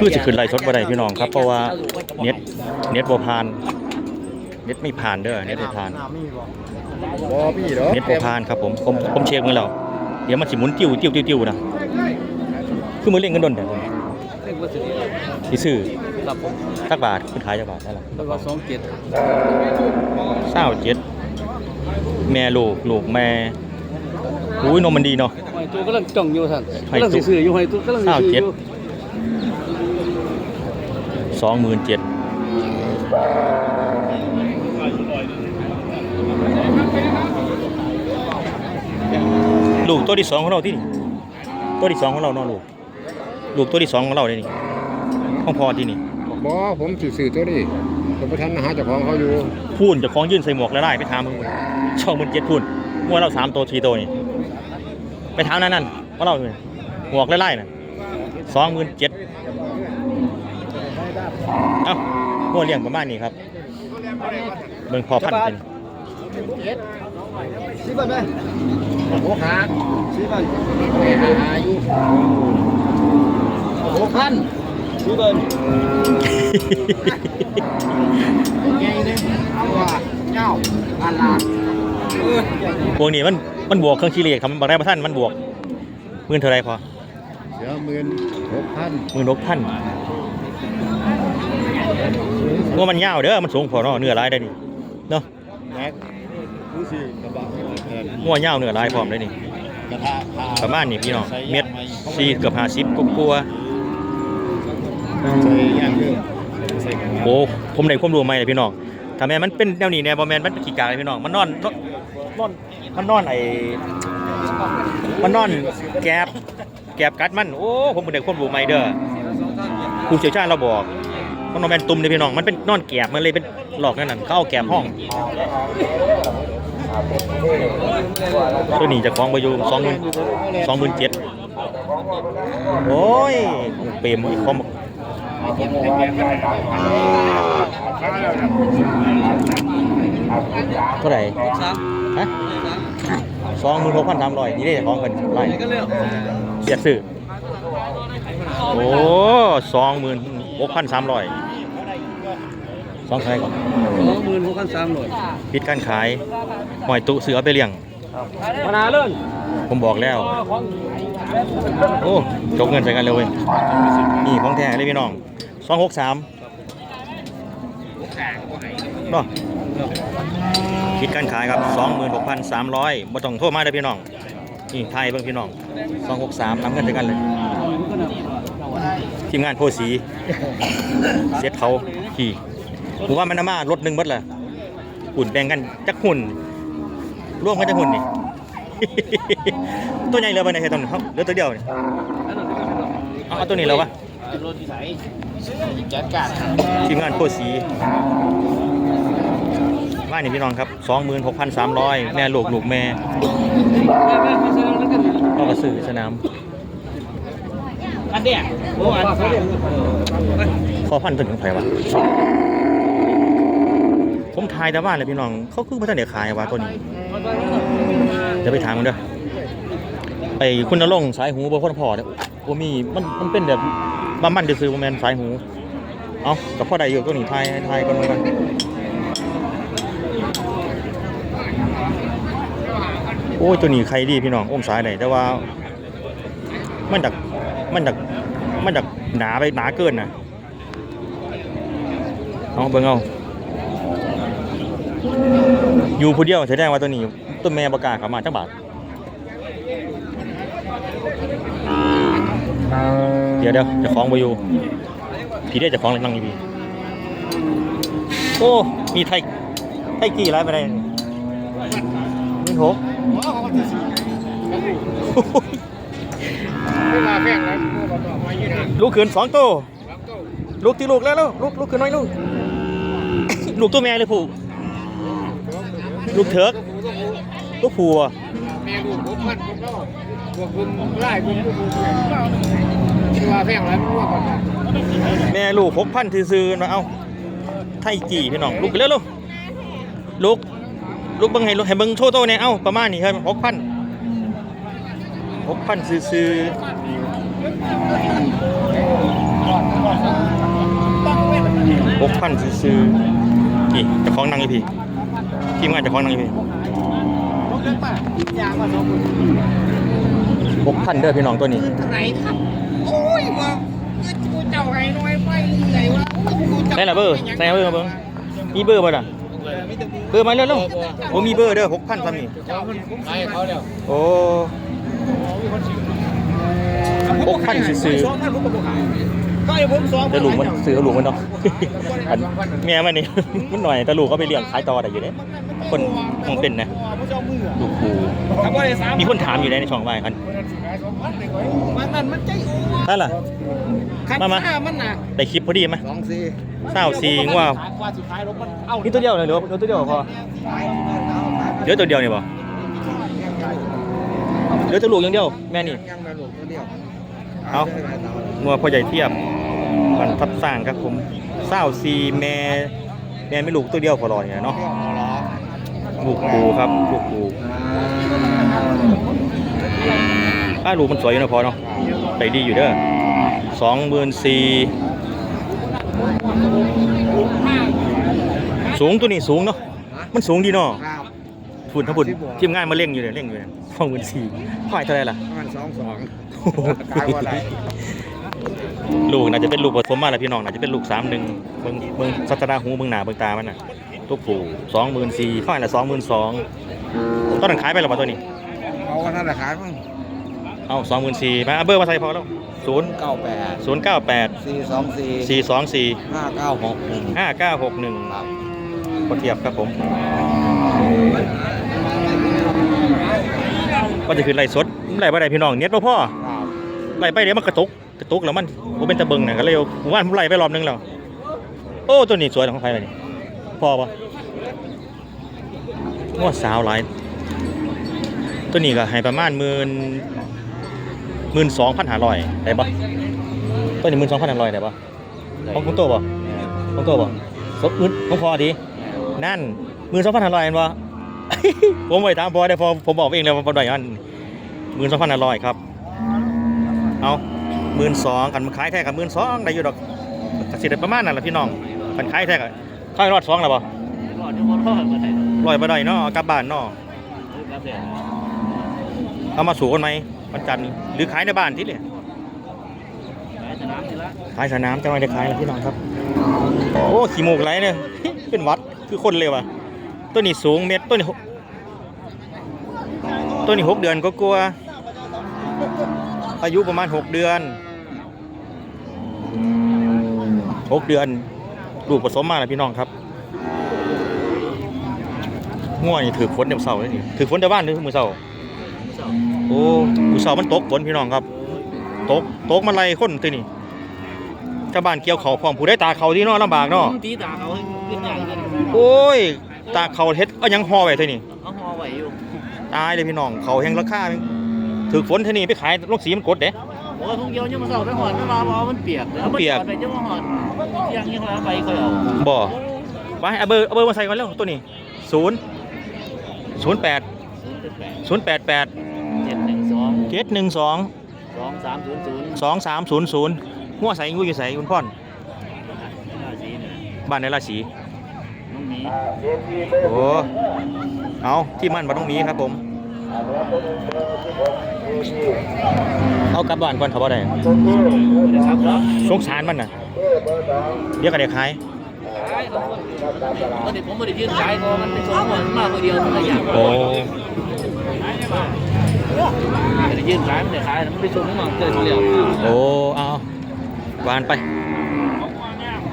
คือจะขึ้นไลฟ์สดบ่ได้พี่น้องครับเพราะว่าเน็ตเน็ตบ่ผ่านเน็ตไม่ผ่านเด้อเน็ตบ่ผ่านบ่พี่เด้อเน็ตบ่ผ่านครับผมผมผมเช็คมือแล้วเดี๋ยวมันสิหมุนติ้วติ้วติ้วติ้วนะคือมือเล่นกันดนแต่ผมเรียกว่าสิสิซื้อสักบาทคุณขายจักบาทได้ล่ะแล้วก็สองเจ็ดเศร้าเจ็ดแม่ลูกลูกแม่อุ้ยนมมันดีเนาะหอยตัวกำลังจ้องอยู่ท่านหอยกำลังตัวสิซื้ออยู่หอยตัวกำลังซื้ออยู่ สองหมื่นเจ็ดลูกตัวที่สองของเราที่นี่ตัวที่สองของเราเนาะลูกลูกตัวที่สองของเราเลยนี่ของพ่อที่นี่บ่ผมสิซื้อตัวนี้ผมบ่ทันหาเจ้าของเขาอยู่พูนเจะคล้าของยื่นใส่หมวกแล้วได้ไปถามมึงช่องมึงเจ็ดพูนมัวเราสามตัวสี่ตัวนี่ไปถามนั่นนั่นว่าเราเลยหมวกแล้วไล่น่ะสองหมื่นเจ็ด เอ้ามัวเลี้ยงประมาณนี้ครับเบิ่งพอพันเป็นสิบบาทไหมโอ้ขาดสิบบาทไปหาอยู่หกพันสิบบาทใหญ่นึงว่าเจ้าอันลาพวกนี้มันมันบวกเครื่องคิเลขครับมันบอกได้ประท่านมันบวกหมื่นเท่าไรพอเสือหมื่นหกพันหมื่นหกพัน ว่ามันยาวเด้อ มันสูงพอเนาะเนื้อลายได้นี่เนาะแม็กรู้สิกระบะแทนงัวยาวเนื้อลายพร้อมได้นี่กระทะพาประมาณนี้พี่น้อง เม็ดสี่เกือบห้าสิบกกลัวาใส่ย่างเรื่องใส่กันๆโอ้ผมได้ความรู้ใหม่เลยพี่น้องถ้าแม่นมันเป็นแนวนี้แนวบ่แม่นมันเป็นขี้กากเลยพี่น้อง มันนอนนอนมันนอนไอ้มันนอนแกบแกบกัดมัน โอ้ ผมบ่ได้ความรู้ใหม่เด้อผู้เชี่ยวชาญเราบอก มันบ่แม่นตุ่มเด้อพี่น้องมันเป็นนอนแกบมันเลยเป็นหลอกนั่นน่ะเขาเอาแกบห้อง ตัวนี้จะคล้องไปอยู่สองหมื่นสองหมื่นเจ็ดโอ้ยเปรมอีกคอมเท่าไหร่สามฮะสองหมื่นหกพันสามร้อยนี่ได้จะคล้องกันไรเสียดซื้อโอ้สองหมื่นหกพันสามร้อย สองใครก่อนสองหมื่นหกพันสามร้อยปิดการขายหอยตุเสือเอาไปเลี้ยงมานาเลื่อนผมบอกแล้ว โอ้จกเงินใส่กันเร็วเว้ยนี่ของแท้เลยพี่น้องสองหกสามเนาะคิดการขายครับสองหมื่นหกพันสามร้อยบ่ต้องโทษมาเลยพี่น้อง นี่ไทยเบิ่งพี่น้องสองหกสามนำเงินใส่กันเลย ทีมงานโพสีเซ็ตเขาขี่ ผมว่ามันน่ามารถหนึ่งหมดเลยหุ่นแบ่งกันจักหุ่นร่วมกันจักหุ่นนี่ ตัวใหญ่เลยไปไหนใช่ตัวนี้เขาเหลือตัวเดียวนี่เอาเอาตัวนี้แล้ววะรถที่ไหนจัดการทีมงานโพสีว่านี่พี่น้องครับ 26,300 แม่ลูกลูกแม่ก็กระสือสนามอันเดียโอ้อันเขาเรียกพอพันตัวถึงไผวะ ผมทายแต่ว่าเลยพี่น้องเขาคือพระท่านเดี๋ยวขายวะตัวนี้เดี๋ยวไปถามมันเด้อไอ้คุณนรงค์สายหูบ่คนพอเนี่ยบ่มีมันมันเป็นแบบบ้ามันจะซื้อบ่แม่นสายหูเอากับพ่อใดอยู่ตัวนี้ทายทายกันเหมือนกันโอ้ยตัวนี้ใครดีพี่น้องอมสายได้แต่ว่า มันดักมันดักมันดักหนาไปหนาเกินนะเอาเบิ่งเอา อยู่ผู้เดียวแสดงว่าตัวนี้ต้นแม่ประกล้าศเขามาจังบาทเดี๋ยวเดี๋ยวเจะคล้าของไปอยู่พี่ได้เจะคล้าของนั่งนี่พี่โอ้ มีไทยไทยกี่ไรไปได้นี่หกเวลาแพงแล้วบ่ต้องมาอยู่นะลูกขืนสองตัวลูกที่ลูกแล้วลูกลูกลูกขืนน้อยลูกลูกตัวแม่เลยผูก ลูกเถิกลูกผูอะแม่ลูกผมพันผมเนาะพวกคุณไล่ผมลูกผมเวลาแพงแล้วมันว่าก่อนนะแม่ลูกหกพันซื้อๆมาเอาไทยกี่พี่น้องลูกไปเร็วลูกลูกลูกเบังให้ลูกให้เบังโชว์โตเนี่ยเอ้าประมาณนี้ครับหกพันหกพันซื้อๆหกพันซื้อๆนี่เจะคล้าของนั่งอยู่พี่ ทีมงานเจะคล้าของนั่งอยู่พี่รถเล็กมากยางมาสองคนหกพันเด้อพี่น้องตัวนี้เท่าไหร่ครับ โอ้ยว่าเงินกูเจ้าไห้น้อยไปไหนวะกูจ้าใส่ละเบอร์ใส่ละเบอร์มาเบิ่ง มีเบอร์บ่ล่ะเบอร์มาเร็วๆโอ้มีเบอร์เด้อหกพันซ้ำนี่ไล่เขาเดียวโอ้หกพันซื้อสองพันผมก็บอกขาย ก็ไอ้ผมสองๆแต่ลูกมันซื้อเอาลูกมันเนาะอันแม่มันนี่มันหน่อยแต่ลูกก็ไปเลี้ยงขายต่อได้อยู่เด้คนคงเป็นนะผมจะเอามือลูกกูทำว่าได้สามมีคนถามอยู่ในช่องว่ายคันมันนั่นมันใจโอ้นั่นล่ะคันมามาหน้ามันน่ะได้คลิปพอดีไหมสองสี่เศร้าซีงว่าว่าสุดท้ายรถมันเอานี่ตัวเดียวเลยหรือว่าตัวเดียวพอเดี๋ยวตัวเดียวนี่บ่เดี๋ยวตัวลูกอย่างเดียวแม่นี่ยังมาหลุดตัวเดียวเอางัวพ่อใหญ่เทียบ มันทับสร้างครับผมเศร้าซีแม่แม่ไม่ลูกตัวเดียวพอรอเนี่ยเนาะลูกปูครับลูกปูอ้าลูกมันสวยอยู่นะพอเนาะใจดีอยู่เด้อสองหมื่นสี่สูงตัวนี้สูงเนาะมันสูงดีเนาะครับฝุ่นทั้งฝุ่นทีมงานมาเร่งอยู่เลยเร่งอยู่เลยสองหมื่นสี่ห้อยเท่าไหรล่ะประมาณสองสองก ลายว่าอะไรลูกน่าจะเป็นลูกผสมมาแล้วพี่น้องน่าจะเป็นลูกสามหนึ่งเบิ่งเบิ่งสัตนาหูเบิ่งหน้าเบิ่งตามันน่ะตัวผู้สองหมื่นสี่ห้อยละสองหมื่นสองตอนนั้นขายไปแล้วป่ะตัวนี้เอากันนั่นแหละขายมั้งเอาสองหมื่นสี่มาเอาเบอร์มาใส่พอแล้วศูนย์เก้าแปดศูนย์เก้าแปดสี่สองสี่สี่สองสี่ห้าเก้าหกหนึ่งห้าเก้าหกหนึ่งครับก็เทียบครับผมก็จะคือไล่สดไล่ไปได้พี่น้องเน็ตบ่พ่อ ครับไล่ไปเดี๋ยวมันกระตุกกระตุกแล้วมันบ่เป็นตะเบิงน่ะก็เลยหมู่านผมไล่ไปรอบนึงแล้วโอ้ตัวนี้สวยของใครล่ะนี่พอปะงวดสาวหลายตัวนี้ก็ให้ประมาณหมื่นหมื่นสองพันห้าร้อยได้ปะตัวนี้หมื่นสองพันห้าร้อยได้ปะของคุณโตปะของโตปะสดหมื่นของพอดีนั่นหมื่นสองพันห้าร้อยเห็นปะผมไปถามพอได้พอผมบอกเองเลยว่าพอได้อันหมื่นสองพันห้าร้อยครับ เอาหมื่นสองกันมันขายแท้กับหมื่นสองได้อยู่ดอกกสิได้ประมาณนั้นแหละพี่น้องกันขายแท้กับขายรอดสองแล้วปะรอดทุกคนรอดมาไหนลอยไปได้เนาะเอากลับบ้านเนาะครับเด็กเอามาสู่กันไหมวันจันทร์นี้หรือขายในบ้านที่เลยแม่สนามทีละขายสนามจะไม่ได้ขายแล้วพี่น้องครับ โอ้ขี้มูกไหลเนี่ยเป็นหวัดคือคนเลยว่ะตัวนี้สูงเมตรตัวนี้หกตัวนี้หกเดือนก็กลัว อายุประมาณหกเดือนหกเดือนลูกผสมมาแล้วพี่น้องครับง่วนี่ถือฝนเดี๋ยวเสาร์เลยนี่ถือฝนเดี๋ยวบ้านหรือมือเสาร์โอ้มือเสาร์มันตกฝนพี่น้องครับ ตกตกมันไรคนตัวนี้ชาวบ้านเกี่ยวเขาพร้อมผู้ได้ตาเขาที่เนอลำบากเนาะตีตาเขาให้ขึ้นใหญ่เลยโอ้ยตาเขาเฮ็ดเอายังห่อไว้ตัวนี้เอาหอไหวอยู่ตายเลยพี่น้องเขาแห้งราคา ถือฝนเท่านี้ไปขายลงสีมันกดเด้ โอ้ยทุกเยียวยังมาสอบไปหอดเวลาเอามันเปียกแล้วไปจะมาหอดยังยังมาไปค่อยเอาบ่ไปเอาเบอร์เอาเบอร์มาใส่ก่อนแล้วตัวนี้ศูนย์ศูนย์แปดศูนย์แปดศูนย์แปดแปดเจ็ดหนึ่งสองเจ็ดหนึ่งสองสองสามศูนย์ศูนย์สองสามศูนย์ศูนย์หัวใส่งูอยู่ใส่คุณพ่อนราศีเนี่ยบ้านในราศีน้องหมี โอ้เอาที่มั่นมาตรงนี้ครับผม เอากลับบ้านก่อนเขาบ่ได้ครับแล้วสงสารมันน่ะเดี๋ยวก็ได้ขายตอนนี้ผมไม่ได้ยื่นขายก็มันเป็นสองคนมากคนเดียวทุกอย่างโอ้ไม่ได้ยื่นขายไม่ได้ขายมันไปส่งให้มันเกิดเรียวโอ้เอาวานไป